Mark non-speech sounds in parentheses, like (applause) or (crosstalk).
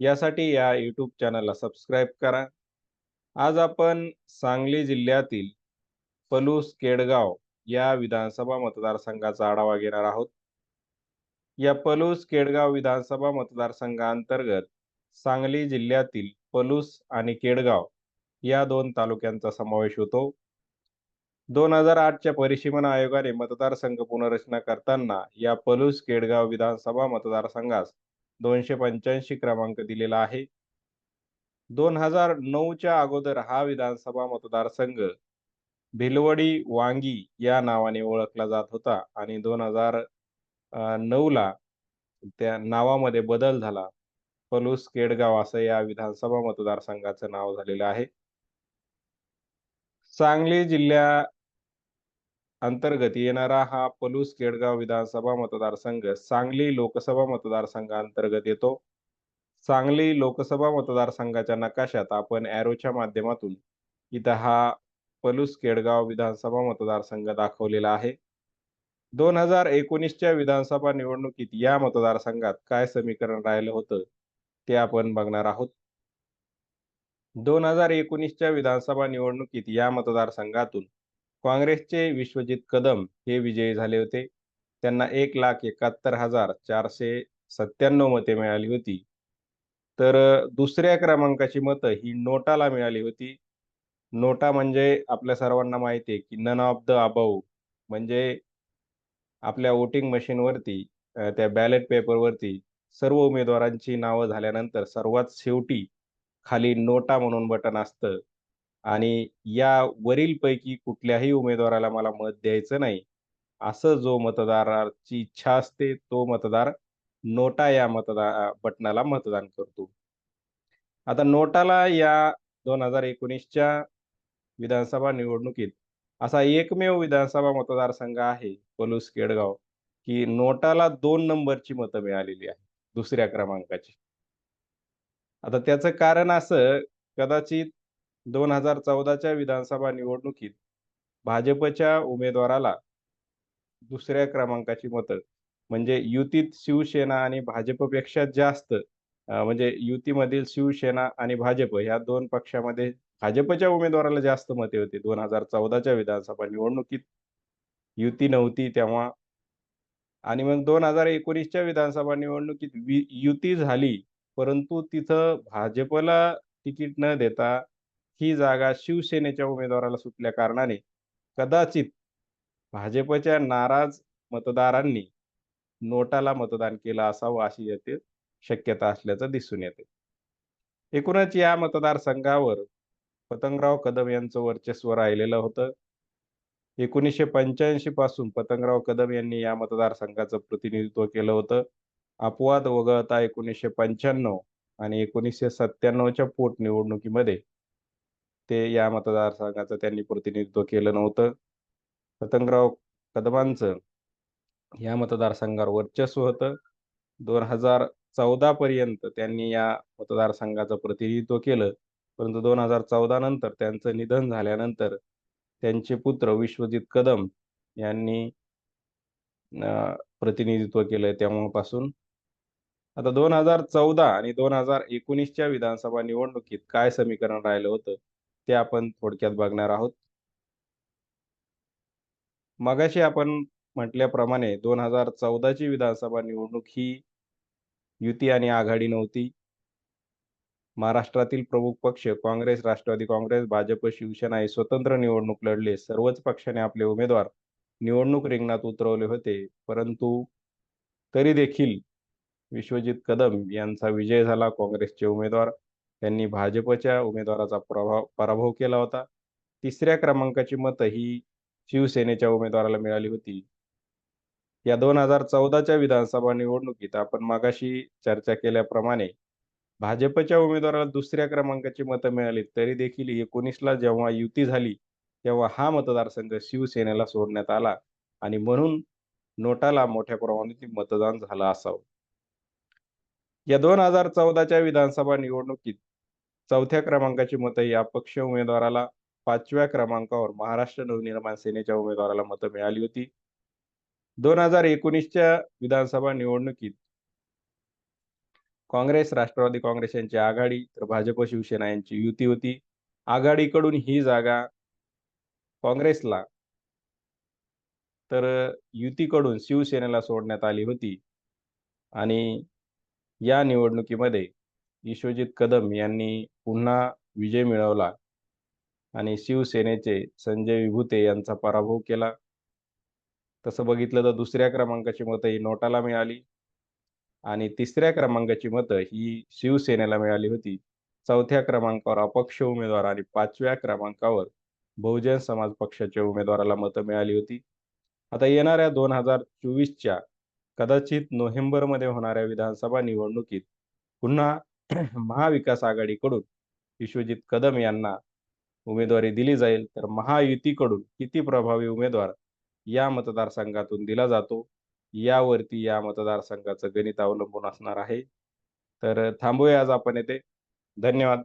यासाठी या यूट्यूब चॅनलला सबस्क्राईब करा. आज आपण सांगली जिल्ह्यातील पलूस केडगाव या विधानसभा मतदारसंघाचा आढावा घेणार आहोत. या पलूस केडगाव विधानसभा मतदारसंघाअंतर्गत सांगली जिल्ह्यातील पलूस आणि केडगाव या दोन तालुक्यांचा समावेश होतो. दोन हजार आठच्या परिसीमन आयोगाने मतदारसंघ पुनर्रचना करताना या पलूस केडगाव विधानसभा मतदारसंघास दोनशे पंच्याऐंशी क्रमांक दिलेला आहे. दोन हजार नऊच्या अगोदर हा विधानसभा मतदारसंघ भिलवडी वांगी या नावाने ओळखला जात होता आणि दोन हजार नऊला त्या नावामध्ये बदल झाला. पलूस केडगाव असं या विधानसभा मतदारसंघाचं नाव झालेलं आहे. सांगली जिल्ह्या अंतर्गत येणारा हा पलूस केडगाव विधानसभा मतदारसंघ सांगली लोकसभा मतदारसंघाअंतर्गत येतो. सांगली लोकसभा मतदारसंघाच्या नकाशात आपण ॲरोच्या माध्यमातून इथं हा पलूस केडगाव विधानसभा मतदारसंघ दाखवलेला आहे. दोन हजार एकोणीसच्या विधानसभा निवडणुकीत या मतदारसंघात काय समीकरण राहिलं होतं ते आपण बघणार आहोत. दोन हजार एकोणीसच्या विधानसभा निवडणुकीत या मतदारसंघातून काँग्रेसचे विश्वजित कदम हे विजयी झाले होते. त्यांना एक लाख एकाहत्तर हजार चारशे सत्त्याण्णव मते मिळाली होती. तर दुसऱ्या क्रमांकाची मतं ही नोटाला मिळाली होती. नोटा म्हणजे आपल्या सर्वांना माहिती आहे की नन ऑफ द अबव म्हणजे आपल्या वोटिंग मशीनवरती त्या बॅलेट पेपरवरती सर्व उमेदवारांची नावं झाल्यानंतर सर्वात शेवटी खाली नोटा म्हणून बटन असतं आणि या वरीलपैकी कुठल्याही उमेदवाराला मला मत द्यायचं नाही, असं जो मतदाराची इच्छा असते तो मतदार नोटा या मतदान बटनाला मतदान करतो. आता नोटाला या दोन हजार एकोणीसच्या विधानसभा निवडणुकीत असा एकमेव विधानसभा मतदारसंघ आहे पलूस केडगाव, की नोटाला दोन नंबरची मतं मिळालेली आहे, दुसऱ्या क्रमांकाची. आता त्याचं कारण असं कदाचित दोन हजार चौदाच्या विधानसभा निवडणुकीत भाजपच्या उमेदवाराला दुसऱ्या क्रमांकाची मतं म्हणजे युतीत शिवसेना आणि भाजपपेक्षा जास्त म्हणजे युतीमधील शिवसेना आणि भाजप या दोन पक्षामध्ये भाजपच्या उमेदवाराला जास्त मते होती. दोन हजार चौदाच्या विधानसभा निवडणुकीत युती नव्हती तेव्हा. आणि मग दोन हजार एकोणीसच्या विधानसभा निवडणुकीत युती झाली परंतु तिथं भाजपला तिकीट न देता ही जागा शिवसेनेच्या उमेदवाराला सुटल्या कारणाने कदाचित भाजपच्या नाराज मतदारांनी नोटाला मतदान केलं असावं अशी येथे शक्यता असल्याचं दिसून येते. एकूणच या मतदारसंघावर पतंगराव कदम यांचं वर्चस्व राहिलेलं होतं. एकोणीसशे पंच्याऐंशी पासून पतंगराव कदम यांनी या मतदारसंघाचं प्रतिनिधित्व केलं होतं. अपवाद वगळता एकोणीसशे पंच्याण्णव आणि एकोणीसशे सत्त्याण्णवच्या पोटनिवडणुकीमध्ये ते या मतदारसंघाचं त्यांनी प्रतिनिधित्व केलं नव्हतं. पतंगराव कदमांचं या मतदारसंघावर वर्चस्व होतं. दोन हजार चौदा पर्यंत त्यांनी या मतदारसंघाचं प्रतिनिधित्व केलं. परंतु दोन हजार चौदा नंतर त्यांचं निधन झाल्यानंतर त्यांचे पुत्र विश्वजित कदम यांनी प्रतिनिधित्व केलं तेव्हापासून. आता दोन हजार चौदा आणि दोन हजार एकोणीसच्या विधानसभा निवडणुकीत काय समीकरण राहिलं होतं ते आपण थोडक्यात बघणार आहोत. मगाशी आपण म्हटल्याप्रमाणे दोन हजार चौदाची विधानसभा निवडणूक ही युती आणि आघाडी नव्हती. महाराष्ट्रातील प्रमुख पक्ष काँग्रेस, राष्ट्रवादी काँग्रेस, भाजप, शिवसेना हे स्वतंत्र निवडणूक लढले. सर्वच पक्षाने आपले उमेदवार निवडणूक रिंगणात उतरवले होते. परंतु तरी देखील विश्वजित कदम यांचा विजय झाला काँग्रेसचे उमेदवार. त्यांनी भाजपच्या उमेदवाराचा प्रभाव पराभव केला होता. तिसऱ्या क्रमांकाची मतं ही शिवसेनेच्या उमेदवाराला मिळाली होती. या दोन हजार चौदाच्या विधानसभा निवडणुकीत आपण मागाशी चर्चा केल्याप्रमाणे भाजपच्या उमेदवाराला दुसऱ्या क्रमांकाची मतं मिळाली तरी देखील एकोणीसला जेव्हा युती झाली तेव्हा हा मतदारसंघ शिवसेनेला सोडण्यात आला आणि म्हणून नोटाला मोठ्या प्रमाणात मतदान झालं असावं या दोन हजार चौदाच्या विधानसभा निवडणुकीत चौथ्या क्रमांकाची मतं या अपक्ष उमेदवाराला पाचव्या क्रमांकावर महाराष्ट्र नवनिर्माण सेनेच्या उमेदवाराला मतं मिळाली होती. दोन हजार एकोणीसच्या विधानसभा निवडणुकीत काँग्रेस राष्ट्रवादी काँग्रेस यांची आघाडी तर भाजप शिवसेना यांची युती होती. आघाडीकडून ही जागा काँग्रेसला तर युतीकडून शिवसेनेला सोडण्यात आली होती. आणि या निवडणुकीमध्ये विश्वजित कदम यांनी पुन्हा विजय मिळवला आणि शिवसेनेचे संजय विभूते यांचा पराभव केला. तसं बघितलं तर दुसऱ्या क्रमांकाची मतं ही नोटाला मिळाली आणि तिसऱ्या क्रमांकाची मतं ही शिवसेनेला मिळाली होती. चौथ्या क्रमांकावर अपक्ष उमेदवार आणि पाचव्या क्रमांकावर बहुजन समाज पक्षाच्या उमेदवाराला मतं मिळाली होती. आता येणाऱ्या दोन हजार चोवीसच्या कदाचित नोव्हेंबरमध्ये होणाऱ्या विधानसभा निवडणुकीत पुन्हा (clears throat) महाविकास आघाडीकडून विश्वजित कदम यांना उमेदवारी दिली जाईल तर महायुतीकडून किती प्रभावी उमेदवार या मतदारसंघातून दिला जातो? यावरती या मतदारसंघाचं गणित अवलंबून असणार आहे. तर थांबूया आज आपण येथे. धन्यवाद.